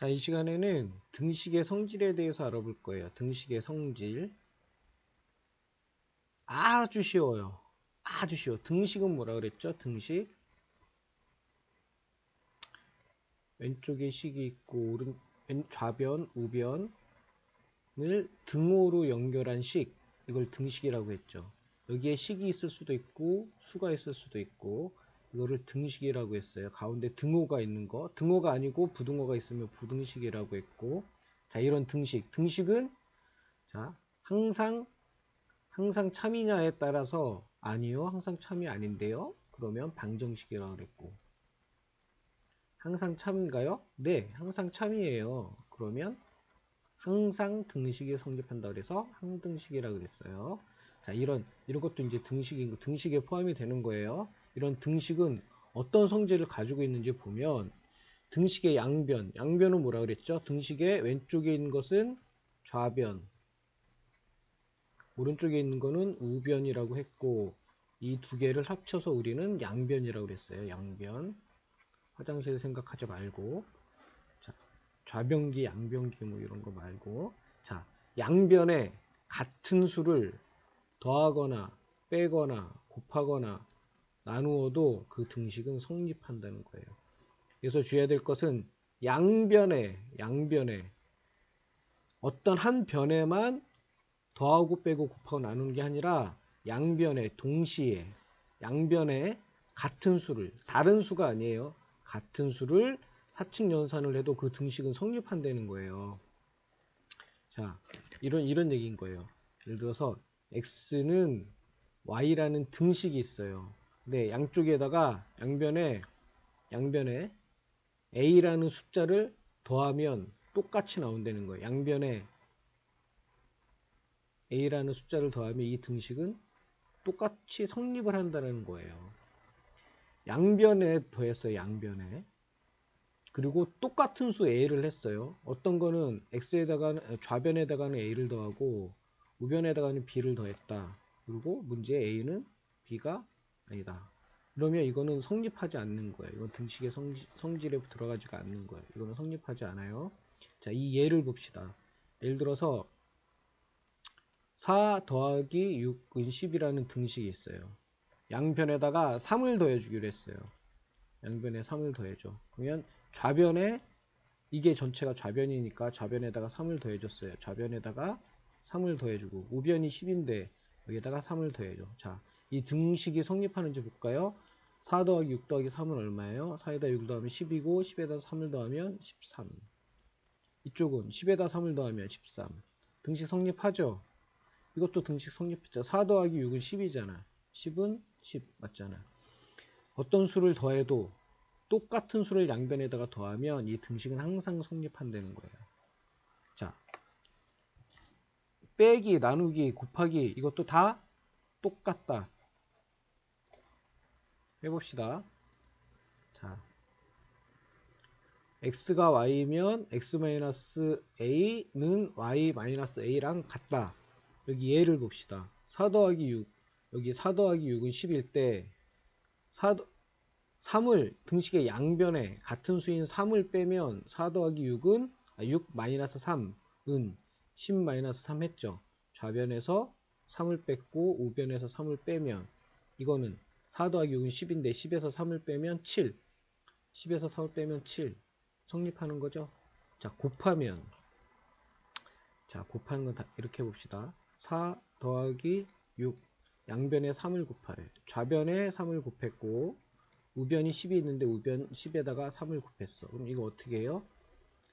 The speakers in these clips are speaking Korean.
자, 이 시간에는 등식의 성질에 대해서 알아볼 거예요. 등식의 성질. 아주 쉬워요. 아주 쉬워. 등식은 뭐라 그랬죠? 등식. 왼쪽에 식이 있고 오른 왼- 좌변, 우변을 등호로 연결한 식. 이걸 등식이라고 했죠. 여기에 식이 있을 수도 있고 수가 있을 수도 있고 이거를 등식이라고 했어요. 가운데 등호가 있는 거. 등호가 아니고 부등호가 있으면 부등식이라고 했고 자, 이런 등식. 등식은 자, 항상 항상 참이냐에 따라서 아니요. 항상 참이 아닌데요. 그러면 방정식이라고 그랬고 항상 참인가요? 네, 항상 참이에요. 그러면 항상 등식이 성립한다 그래서 항등식이라고 그랬어요. 자, 이런 이런 것도 이제 등식인 거, 등식에 포함이 되는 거예요. 이런 등식은 어떤 성질을 가지고 있는지 보면 등식의 양변, 양변은 뭐라 그랬죠? 등식의 왼쪽에 있는 것은 좌변, 오른쪽에 있는 거는 우변이라고 했고 이 두 개를 합쳐서 우리는 양변이라고 그랬어요. 양변. 화장실 생각하지 말고 자, 좌변기, 양변기 뭐 이런 거 말고 자, 양변에 같은 수를 더하거나 빼거나 곱하거나 나누어도 그 등식은 성립한다는 거예요. 그래서 주의해야 될 것은 양변에 양변에 어떤 한 변에만 더하고 빼고 곱하고 나누는 게 아니라 양변에 동시에 양변에 같은 수를 다른 수가 아니에요. 같은 수를 사칙 연산을 해도 그 등식은 성립한다는 거예요. 자, 이런 이런 얘기인 거예요. 예를 들어서 x는 y라는 등식이 있어요. 네, 양쪽에다가 양변에 양변에 a라는 숫자를 더하면 똑같이 나온다는 거예요. 양변에 a라는 숫자를 더하면 이 등식은 똑같이 성립을 한다는 거예요. 양변에 더했어요. 양변에. 그리고 똑같은 수 a를 했어요. 어떤 거는 x에다가 좌변에다가는 a를 더하고 우변에다가는 b를 더했다. 그리고 문제 a는 b가 아니다. 그러면 이거는 성립하지 않는 거예요. 이건 등식의 성지, 성질에 들어가지가 않는 거예요. 이거는 성립하지 않아요. 자, 이 예를 봅시다. 예를 들어서 4 더하기 6은 10이라는 등식이 있어요. 양변에다가 3을 더해주기로 했어요. 양변에 3을 더해줘. 그러면 좌변에 이게 전체가 좌변이니까 좌변에다가 3을 더해줬어요. 좌변에다가 3을 더해주고 우변이 10인데 여기다가 3을 더해줘. 자, 이 등식이 성립하는지 볼까요? 4 더하기 6 더하기 3은 얼마예요? 4에다 6을 더하면 10이고 10에다 3을 더하면 13. 이쪽은 10에다 3을 더하면 13. 등식 성립하죠? 이것도 등식 성립했죠. 4 더하기 6은 10이잖아. 10은 10 맞잖아. 어떤 수를 더해도 똑같은 수를 양변에다가 더하면 이 등식은 항상 성립한다는 거예요. 자, 빼기, 나누기, 곱하기 이것도 다 똑같다. 해봅시다. 자, x가 y면 x-a는 y-a랑 같다. 여기 예를 봅시다. 4 더하기 6. 여기 4 더하기 6은 10일 때 4, 3을 등식의 양변에 같은 수인 3을 빼면 4 더하기 6은 아, 6 마이너스 3은 10 마이너스 3 했죠. 좌변에서 3을 뺐고 우변에서 3을 빼면 이거는 4 더하기 6은 10인데 10에서 3을 빼면 7 10에서 3을 빼면 7 성립하는 거죠. 자 곱하면 자 곱하는 건 다 이렇게 봅시다. 4 더하기 6 양변에 3을 곱하래. 좌변에 3을 곱했고 우변이 10이 있는데 우변 10에다가 3을 곱했어. 그럼 이거 어떻게 해요?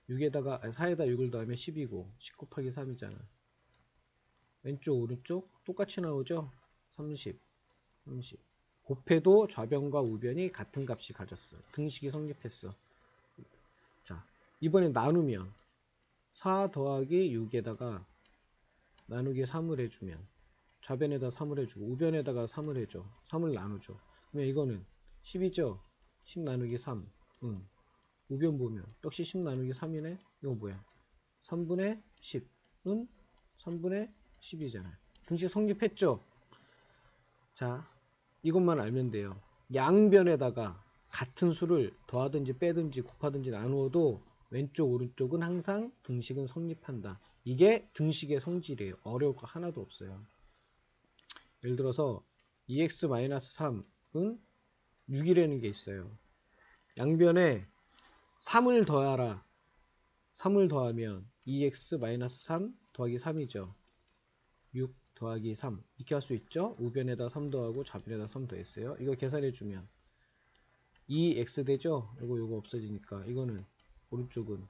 6에다가 4에다 6을 더하면 10이고 10 곱하기 3이잖아. 왼쪽 오른쪽 똑같이 나오죠? 30 30 곱해도 좌변과 우변이 같은 값이 가졌어. 등식이 성립했어. 자 이번에 나누면 4 더하기 6에다가 나누기 3을 해주면 좌변에다 3을 해주고 우변에다가 3을 해줘. 3을 나누죠. 그러면 이거는 10이죠? 10 나누기 3 응. 우변 보면 역시 10 나누기 3이네? 이거 뭐야? 3분의 10은 3분의 10이잖아요 등식 성립했죠? 자 이것만 알면 돼요 양변에다가 같은 수를 더하든지 빼든지 곱하든지 나누어도 왼쪽 오른쪽은 항상 등식은 성립한다. 이게 등식의 성질이에요. 어려울 거 하나도 없어요. 예를 들어서 2x-3은 6이라는 게 있어요. 양변에 3을 더하라. 3을 더하면 2x-3 더하기 3이죠. 6 더하기 3 이렇게 할 수 있죠. 우변에다 3 더하고 좌변에다 3 더했어요. 이거 계산해 주면 2x 되죠. 이거 요거 없어지니까 이거는 오른쪽은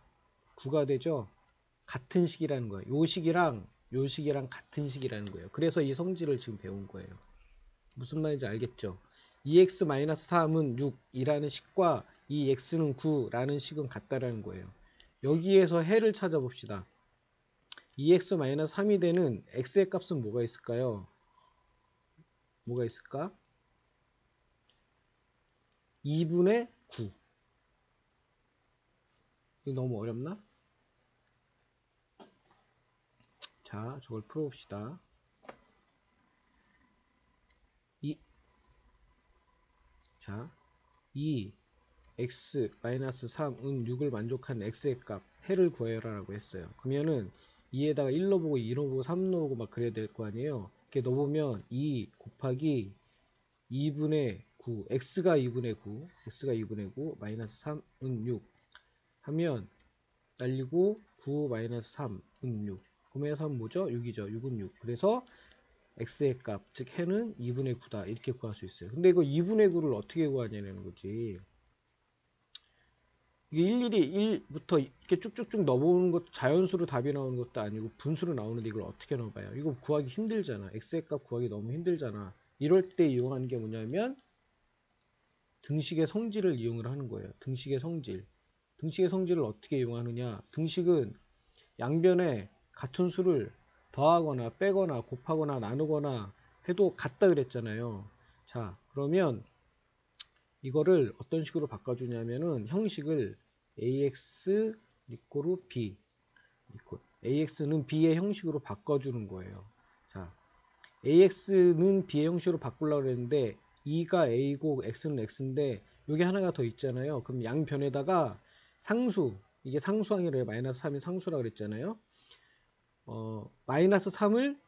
9가 되죠. 같은 식이라는 거예요. 요 식이랑 요 식이랑 같은 식이라는 거예요. 그래서 이 성질을 지금 배운 거예요. 무슨 말인지 알겠죠? 2x-3은 6이라는 식과 이 x는 9라는 식은 같다라는 거예요. 여기에서 해를 찾아봅시다. 2x-3이 되는 x의 값은 뭐가 있을까요? 뭐가 있을까? 2분의 9. 이거 너무 어렵나? 자, 저걸 풀어봅시다. 이, 자, 2 x-3은 6을 만족하는 x의 값 해를 구해라라고 했어요. 그러면은 2에다가 1 넣어보고 2 넣어보고 3 넣어보고 막 그래야 될 거 아니에요. 이렇게 넣어보면 2 곱하기 2분의 9 x가 2분의 9 x가 2분의 9 마이너스 3은 6 하면 날리고 9 마이너스 3은 6 9분의 3 뭐죠? 6이죠. 6은 6 그래서 x의 값, 즉 해는 2분의 9다 이렇게 구할 수 있어요. 근데 이거 2분의 9를 어떻게 구하냐는 거지. 이게 일일이 1부터 이렇게 쭉쭉쭉 넣어보는 것도 자연수로 답이 나오는 것도 아니고 분수로 나오는데 이걸 어떻게 넣어봐요? 이거 구하기 힘들잖아. x의 값 구하기 너무 힘들잖아. 이럴 때 이용하는 게 뭐냐면 등식의 성질을 이용을 하는 거예요. 등식의 성질. 등식의 성질을 어떻게 이용하느냐? 등식은 양변에 같은 수를 더하거나 빼거나 곱하거나 나누거나 해도 같다 그랬잖아요. 자, 그러면 이거를 어떤 식으로 바꿔주냐면은 형식을 ax 이꼬르 b 이꼬 ax는 b의 형식으로 바꿔주는 거예요. 자, ax는 b의 형식으로 바꾸려고 그랬는데 2가 a고 x는 x인데 여기 하나가 더 있잖아요. 그럼 양변에다가 상수 이게 상수항이래요. 마이너스 3이 상수라고 그랬잖아요. 어, 마이너스 3을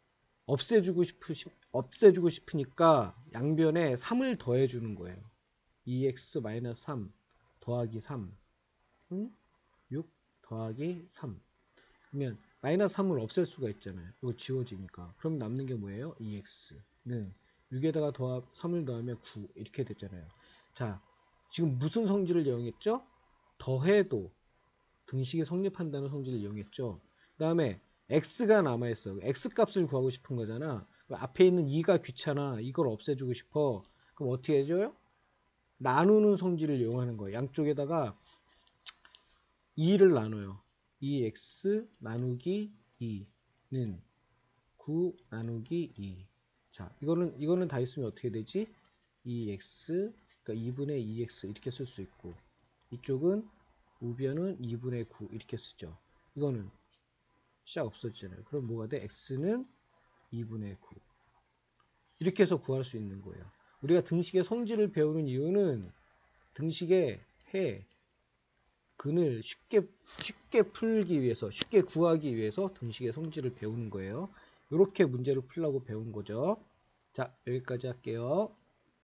없애주고 싶으시, 없애주고 싶으니까 양변에 3을 더해주는 거예요. 2x-3 더하기 3 음? 6 더하기 3 그러면 마이너스 3을 없앨 수가 있잖아요. 이거 지워지니까. 그럼 남는 게 뭐예요? 2x는 6에다가 더하 3을 더하면 9 이렇게 됐잖아요. 자 지금 무슨 성질을 이용했죠? 더해도 등식이 성립한다는 성질을 이용했죠. 그 다음에 x가 남아있어. x 값을 구하고 싶은 거잖아. 앞에 있는 2가 귀찮아. 이걸 없애주고 싶어. 그럼 어떻게 해줘요? 나누는 성질을 이용하는 거예요. 양쪽에다가 2를 나눠요. 2x 나누기 2는 9 나누기 2. 자, 이거는 이거는 다 있으면 어떻게 되지? 2x 그러니까 2분의 2x 이렇게 쓸 수 있고 이쪽은 우변은 2분의 9 이렇게 쓰죠. 이거는 시작 없어지잖아요. 그럼 뭐가 돼? x는 2분의 9 이렇게 해서 구할 수 있는 거예요. 우리가 등식의 성질을 배우는 이유는 등식의 해, 근을 쉽게 쉽게 풀기 위해서, 쉽게 구하기 위해서 등식의 성질을 배우는 거예요. 이렇게 문제를 풀라고 배운 거죠. 자, 여기까지 할게요.